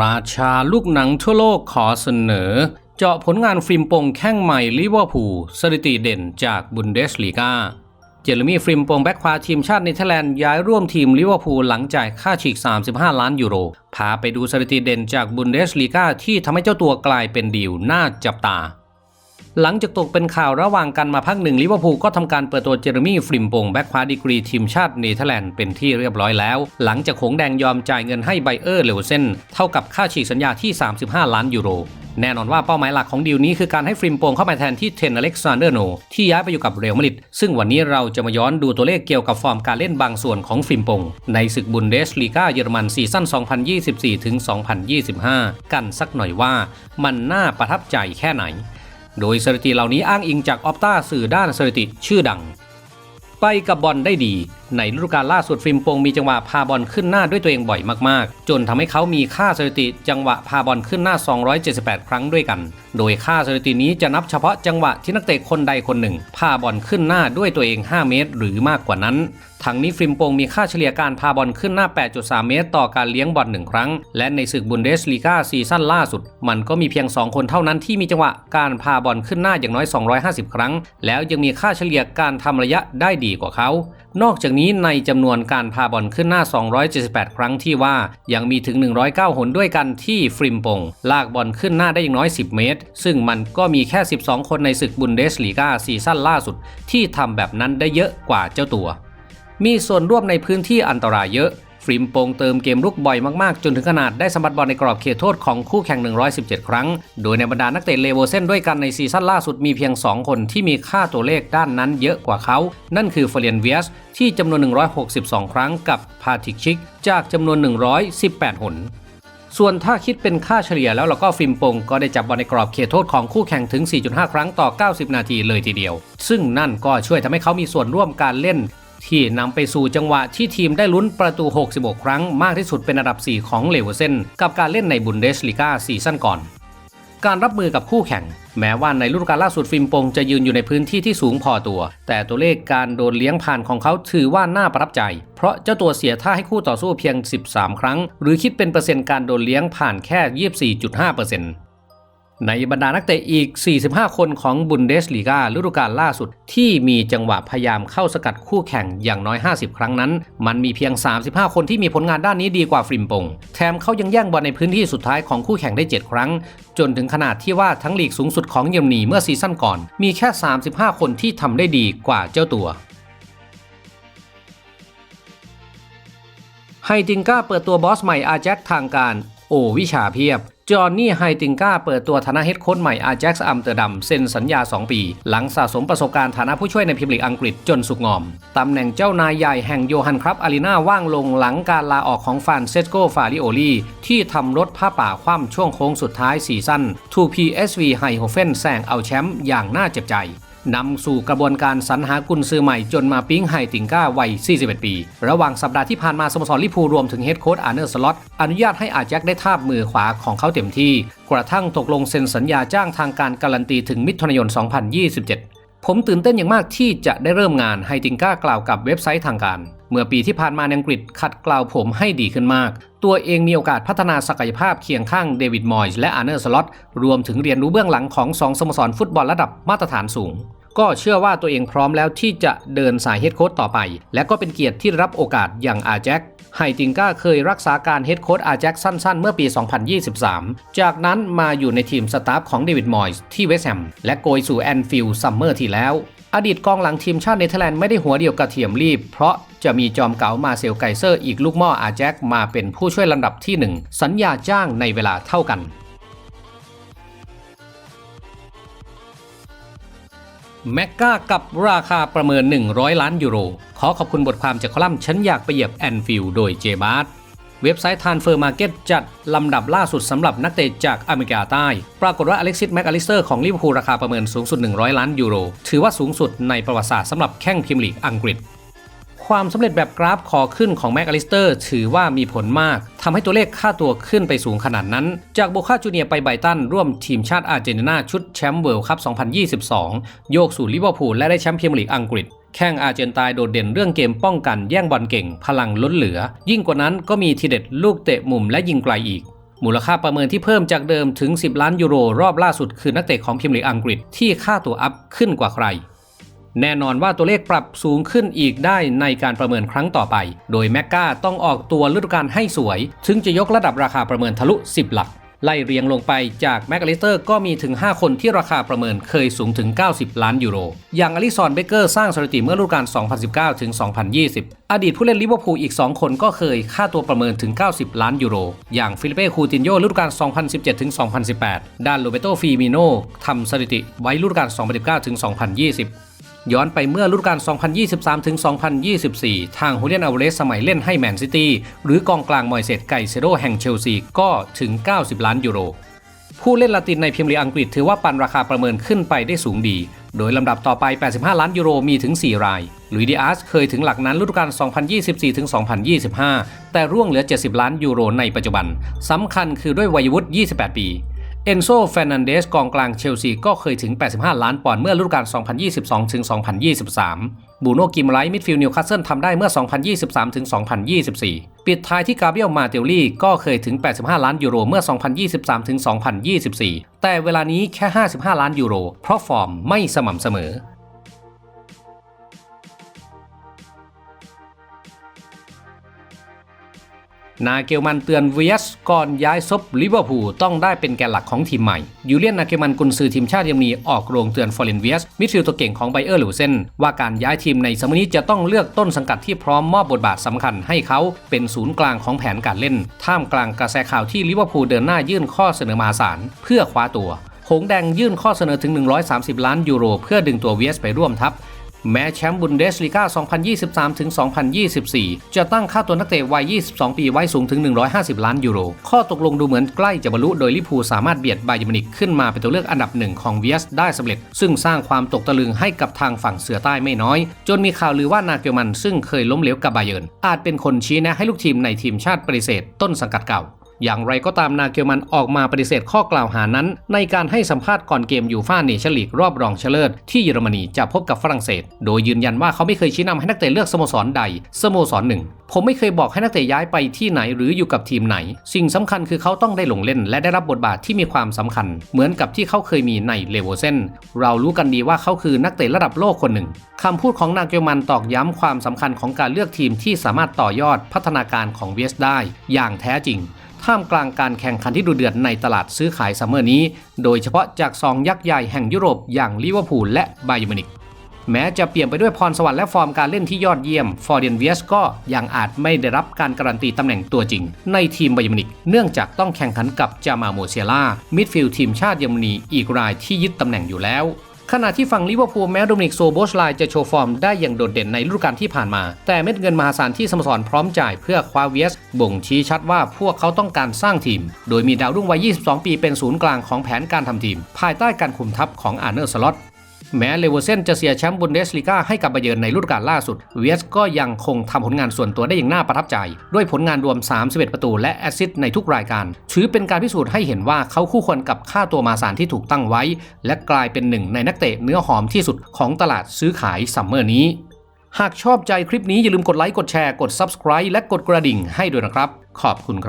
ราชาลูกหนังทั่วโลกขอเสนอ เจาะผลงานฟิล์มปงแข้งใหม่ลิเวอร์พูลสถิติเด่นจากบุนเดสลีกาเจอรมี่ฟริมปงแบ็กขวาทีมชาติเนเธอร์แลนด์ย้ายร่วมทีมลิเวอร์พูลหลังจ่ายค่าฉีก 35 ล้านยูโร พาไปดูสถิติเด่นจากบุนเดสลีกาที่ทำให้เจ้าตัวกลายเป็นดีลน่าจับตา หลังจากตกเป็นข่าวระหว่างกันมาพักหนึ่งลิเวอร์พูลก็ทำการเปิดตัวเจเรมี่ฟริมปงแบ็กขวาดีกรีทีมชาติเนเธอร์แลนด์เป็นที่เรียบร้อยแล้ว หลังจากหงแดงยอมจ่ายเงินให้ไบเออร์เลวเซนเท่ากับค่าฉีกสัญญาที่ 35 ล้านยูโรแน่นอนว่าเป้าหมายหลักของดีลนี้คือการให้ฟริมโปงเข้ามาแทนที่เทนอเล็กซานเดอร์โนที่ย้ายไปอยู่กับเรอัลมาดริดซึ่งวันนี้เราจะมาย้อนดูตัวเลขเกี่ยวกับฟอร์มการเล่นบางส่วนของฟริมโปงในศึกบุนเดสลีกาเยอรมันซีซั่น 2024-2025 กันสักหน่อยว่ามันน่าประทับใจแค่ไหน โดยสถิติเหล่านี้อ้างอิงจากออปตาสื่อด้านสถิติชื่อดัง ไปกับบอลได้ดี ในฤดูกาลล่าสุดฟิล์มปงมีจังหวะพาบอลขึ้นหน้าด้วยตัวเองบ่อยมากๆ จนทำให้เขามีค่าสถิติจังหวะพาบอลขึ้นหน้า 278 ครั้งด้วยกัน โดยค่าสถิตินี้จะนับเฉพาะจังหวะที่นักเตะคนใดคนหนึ่ง พาบอลขึ้นหน้าด้วยตัวเอง 5 เมตร หรือมากกว่านั้นทั้งนี้ฟิล์มปงมีค่าเฉลี่ยการพาบอลขึ้นหน้า 8.3 เมตร ต่อการเลี้ยงบอลหนึ่งครั้ง และในศึกบุนเดสลีกาซีซั่นล่าสุด มันก็มีเพียง 2 คนเท่านั้นที่มีจังหวะการพาบอลขึ้นหน้าอย่างน้อย 250 ครั้ง แล้วยังมีค่าเฉลี่ยการทำระยะได้ดีกว่าเขานอกจากนี้ในจำนวนการพาบอลขึ้นหน้า 278 ครั้งที่ว่ายังมีถึง 109 หนด้วยกันที่ฟริมปง ลากบอลขึ้นหน้าได้อย่างน้อย 10 เมตร ซึ่งมันก็มีแค่ 12 คนในศึกบุนเดสลีกาซีซั่นล่าสุด ที่ทำแบบนั้นได้เยอะกว่าเจ้าตัว มีส่วนร่วมในพื้นที่อันตรายเยอะ ริมโปงเติมเกมลุกบ่อยมากๆ จนถึงขนาดได้สมผัสบอลในกรอบเขตโทษของคู่แข่ง 117 ครั้ง โดยในบรรดานักเตะเลโวเซนด้วยกันในซีซั่นล่าสุดมีเพียง 2 คนที่มีค่าตัวเลขด้านนั้นเยอะกว่าเขา นั่นคือเฟเรียนเวียสที่จำนวน 162 ครั้งกับพาทิกชิก จากจำนวน 118 หนส่วนถ้าคิดเป็นค่าเฉลี่ยแล้วเราก็ฟิล์มปงก็ได้จับบอลในกรอบเขตโทษของคู่แข่งถึง 4.5 ครั้งต่อ 90 นาทีเลยทีเดียว ซึ่งนั่นก็ช่วยทำให้เขามีส่วนร่วมการเล่น ที่นำไปสู่จังหวะที่ทีมได้ลุ้นประตู 66 ครั้งมากที่สุดเป็นอันดับ 4 ของเลเวอร์เซนกับการเล่นในบุนเดสลีกาซีซั่นก่อน การรับมือกับคู่แข่ง แม้ว่าในฤดูกาลล่าสุดฟิล์มปงจะยืนอยู่ในพื้นที่ที่สูงพอตัว แต่ตัวเลขการโดนเลี้ยงผ่านของเขาถือว่าน่าประทับใจ เพราะเจ้าตัวเสียท่าให้คู่ต่อสู้เพียง 13 ครั้ง หรือคิดเป็นเปอร์เซ็นต์การโดนเลี้ยงผ่านแค่ 24.5% ในบรรดานักเตะอีก 45 คนของบุนเดสลีกาฤดูกาลล่าสุด ที่มีจังหวะพยายามเข้าสกัดคู่แข่งอย่างน้อย 50 ครั้งนั้น มันมีเพียง 35 คนที่มีผลงานด้านนี้ดีกว่าฟริมปง แถมเขายังแย่งบอลในพื้นที่สุดท้ายของคู่แข่งได้ 7 ครั้ง จนถึงขนาดที่ว่าทั้งลีกสูงสุดของเยอรมนีเมื่อซีซั่นก่อน มีแค่ 35 คนที่ทำได้ดีกว่าเจ้าตัวไฮติงก้าเปิดตัวบอสใหม่อาแจ็คทางการ โอวิชาเพียบ จอห์นนี่ไฮติงก้าเปิดตัวฐานะเฮดโค้ชใหม่อาแจ็กซ์อัมเตอร์ดัมเซ็นสัญญา 2 ปี หลังสะสมประสบการณ์ฐานะผู้ช่วยในพรีเมียร์ลีกอังกฤษจนสุกงอม ตำแหน่งเจ้านายใหญ่แห่งโยฮันครับอารีนาว่างลงหลังการลาออกของฟานเซสโกฟาริโอลีที่ทำรถผ้าป่าคว่ำช่วงโค้งสุดท้ายซีซั่น 2PSV ไฮโฮเฟนแซงเอาแชมป์อย่างน่าเจ็บใจ นำสู่กระบวนการสรรหากุนซือใหม่จนมาปิ๊งไฮติงก้าวัย 41 ปี ระหว่างสัปดาห์ที่ผ่านมาสโมสรลิพูรวมถึงเฮดโค้ชอาร์เนอร์สล็อตอนุญาตให้อาแจ็คได้ทาบมือขวาของเขาเต็มที่ กระทั่งตกลงเซ็นสัญญาจ้างทางการการันตีถึงมิถุนายน 2027 ผมตื่นเต้นอย่างมากที่จะได้เริ่มงานไฮติงก้ากล่าวกับเว็บไซต์ทางการ เมื่อปีที่ผ่านมาในอังกฤษขัดเกลาผมให้ดีขึ้นมาก ตัวเองมีโอกาสพัฒนาศักยภาพเคียงข้างเดวิดมอยส์และอาร์เนอร์สล็อตรวมถึงเรียนรู้เบื้องหลังของสองสโมสรฟุตบอลระดับมาตรฐานสูง ก็เชื่อว่าตัวเองพร้อมแล้วที่จะเดินสายเฮดโค้ชต่อไป และก็เป็นเกียรติที่รับโอกาสอย่างอาแจ็คไฮติงก้าเคยรักษาการเฮดโค้ชอาแจ็คสั้นๆ เมื่อปี 2023 จากนั้นมาอยู่ในทีมสตาฟของเดวิดมอยส์ที่เวสต์แฮมและโกยสู่แอนฟิลด์ซัมเมอร์ที่แล้ว อดีตกองหลังทีมชาติเนเธอร์แลนด์ไม่ได้หัวเดียวกระเทียมรีบ เพราะ จะมีจอมเก๋ามาเซลไกเซอร์อีกลูกหม่ออาแจ็คมาเป็นผู้ช่วยลำดับที่ 1 สัญญาจ้างในเวลาเท่ากัน แมกกากับราคาประเมิน 100 ล้านยูโร ขอขอบคุณบทความจากคอลัมน์ฉันอยากไปเหยียบแอนฟิลโดยเจบาร์เว็บไซต์ Transfer Market จัดลำดับล่าสุดสำหรับนักเตะจากอเมริกาใต้ ปรากฏว่าอเล็กซิสแมกอลิสเตอร์ของลิเวอร์พูลราคาประเมินสูงสุด 100 ล้านยูโร ถือว่าสูงสุดในประวัติศาสตร์สำหรับแข้งพรีเมียร์ลีกอังกฤษ ความสำเร็จแบบกราฟคอขึ้นของแม็กอลิสเตอร์ถือว่ามีผลมากทำให้ตัวเลขค่าตัวขึ้นไปสูงขนาดนั้น จากโบคาจูเนียไปไบตันร่วมทีมชาติอาร์เจนตินาชุดแชมป์เวิลด์คัพ 2022 โยกสู่ลิเวอร์พูลและได้แชมป์พรีเมียร์ลีกอังกฤษแข้งอาร์เจนตายโดดเด่นเรื่องเกมป้องกันแย่งบอลเก่ง พลังล้นเหลือ ยิ่งกว่านั้นก็มีทีเด็ดลูกเตะมุมและยิงไกลอีก มูลค่าประเมินที่เพิ่มจากเดิมถึง 10 ล้านยูโรรอบล่าสุดคือนักเตะของพรีเมียร์ลีกอังกฤษที่ค่าตัวอัพขึ้นกว่าใคร แน่นอนว่าตัวเลขปรับสูงขึ้นอีกได้ในการประเมินครั้งต่อไป โดยแมกกาต้องออกตัวฤดูกาลให้สวย ถึงจะยกระดับราคาประเมินทะลุ 10 หลัก ไล่เรียงลงไปจากแมกอลิสเตอร์ก็มีถึง 5 คนที่ราคาประเมินเคยสูงถึง 90 ล้านยูโร อย่างอลิซอนเบเกอร์สร้างสถิติเมื่อฤดูกาล 2019 ถึง 2020 อดีตผู้เล่นลิเวอร์พูลอีก 2 คนก็เคยค่าตัวประเมินถึง 90 ล้านยูโร อย่างฟิลิเป้คูตินโยฤดูกาล 2017 ถึง 2018 ด้านโรเบโตฟีมิโนทำสถิติไว้ฤดูกาล 2019 ถึง 2020 ย้อนไปเมื่อฤดูกาล 2023ถึง2024 ทางฮูเลียนอัลเวสสมัยเล่นให้แมนซิตี้หรือกองกลางมอยเซตไกเซโดแห่งเชลซีก็ถึง 90 ล้านยูโร ผู้เล่นละตินในพรีเมียร์ลีกอังกฤษถือว่าปันราคาประเมินขึ้นไปได้สูงดี โดยลำดับต่อไป 85 ล้านยูโรมีถึง 4 รายลุยดิอาสเคยถึงหลักนั้นฤดูกาล 2024ถึง2025 แต่ร่วงเหลือ 70 ล้านยูโรในปัจจุบันสำคัญคือด้วยวัยวุฒิ 28 ปี เอนโซแฟรนันเดสกองกลางเชลซีก็เคยถึง 85 ล้านปอนด์เมื่อฤดูกาล 2022-2023 บูโนกิมไลท์มิดฟิลด์นิวคาสเซิลทำได้เมื่อ 2023-2024 ปิดท้ายที่กาเบรียลมาเตลลี่ก็เคยถึง 85 ล้านยูโรเมื่อ 2023-2024 แต่เวลานี้แค่ 55 ล้านยูโร เพราะฟอร์มไม่สม่ำเสมอ นาเกลมันเตือนเวียสก่อนย้ายซบลิเวอร์พูลต้องได้เป็นแกนหลักของทีมใหม่ ยูเลียนนาเกลมันกุนซือทีมชาติเยอรมนีออกโรงเตือนฟอร์เรนเวียสมิดฟิลด์ตัวเก่งของไบเออร์หลูเซนว่าการย้ายทีมในสมัยนี้จะต้องเลือกต้นสังกัดที่พร้อมมอบบทบาทสำคัญให้เขาเป็นศูนย์กลางของแผนการเล่น ท่ามกลางกระแสข่าวที่ลิเวอร์พูลเดินหน้ายื่นข้อเสนอมาศาลเพื่อคว้าตัวหงแดงยื่นข้อเสนอถึง 130 ล้านยูโร เพื่อดึงตัวเวียสไปร่วมทัพ แม้แชมป์บุนเดสลีกา2023-2024 จะตั้งค่าตัวนักเตะวัย 22 ปีไว้สูงถึง 150 ล้านยูโร ข้อตกลงดูเหมือนใกล้จะบรรลุโดยลิพูสามารถเบียดบเยมินิกขึ้นมาเป็นตัวเลือกอันดับหนึ่งของเวียสได้สำเร็จ ซึ่งสร้างความตกตะลึงให้กับทางฝั่งเสือใต้ไม่น้อย จนมีข่าวลือว่านาเกลมันซึ่งเคยล้มเหลวกับไบเยิร์นอาจเป็นคนชี้แนะให้ลูกทีมในทีมชาติปฏิเสธต้นสังกัดเก่า อย่างไรก็ตามนาเกลมันออกมาปฏิเสธข้อกล่าวหานั้น ในการให้สัมภาษณ์ก่อนเกมยูฟ่าเนชั่นลีกรอบรองชนะเลิศที่เยอรมนีจะพบกับฝรั่งเศส โดยยืนยันว่าเขาไม่เคยชี้นำให้นักเตะเลือกสโมสรใดสโมสรหนึ่งผมไม่เคยบอกให้นักเตะย้ายไปที่ไหนหรืออยู่กับทีมไหน สิ่งสำคัญคือเขาต้องได้ลงเล่น และได้รับบทบาทที่มีความสำคัญ เหมือนกับที่เขาเคยมีในเลโวเซนเรารู้กันดีว่าเขาคือนักเตะระดับโลกคนหนึ่งคำพูดของนาเกลมันตอกย้ำความสำคัญของการเลือกทีมที่สามารถต่อยอดพัฒนาการของเวสได้ อย่างแท้จริง ท่ามกลางการแข่งขันที่ดุเดือดในตลาดซื้อขายซัมเมอร์นี้ โดยเฉพาะจากสองยักษ์ใหญ่แห่งยุโรปอย่างลิเวอร์พูลและไบเยอร์มินิกแม้จะเปลี่ยนไปด้วยพรสวรรค์และฟอร์มการเล่นที่ยอดเยี่ยม ฟอร์เดนเวียสก็ยังอาจไม่ได้รับการการันตีตำแหน่งตัวจริง ในทีมไบเยอร์มินิกเนื่องจากต้องแข่งขันกับจามาโมเซียล่ามิดฟิลด์ทีมชาติเยอรมนีอีกรายที่ยึดตำแหน่งอยู่แล้ว ขณะที่ฝั่งลิเวอร์พูลแม้โดมินิกโซโบชไลจะโชว์ฟอร์มได้อย่างโดดเด่นในฤดูกาลที่ผ่านมา แต่เม็ดเงินมหาศาลที่สโมสรพร้อมจ่ายเพื่อคว้าเวียสบ่งชี้ชัดว่าพวกเขาต้องการสร้างทีม โดยมีดาวรุ่งวัย 22 ปีเป็นศูนย์กลางของแผนการทำทีม ภายใต้การคุมทัพของอาร์เนอร์สล็อต แม้เลเวอร์เซนจะเสียแชมป์บุนเดสลีกาให้กับไบเยิร์นในฤดูกาลล่าสุด เวียสก็ยังคงทำผลงานส่วนตัวได้อย่างน่าประทับใจ ด้วยผลงานรวม 31 ประตูและแอสซิสต์ในทุกรายการ ถือเป็นการพิสูจน์ให้เห็นว่าเขาคู่ควรกับค่าตัวมาสารที่ถูกตั้งไว้ และกลายเป็นหนึ่งในนักเตะเนื้อหอมที่สุดของตลาดซื้อขายซัมเมอร์นี้ หากชอบใจคลิปนี้อย่าลืมกดไลค์กดแชร์กด Subscribe และกดกระดิ่งให้ด้วยนะครับ ขอบคุณครับ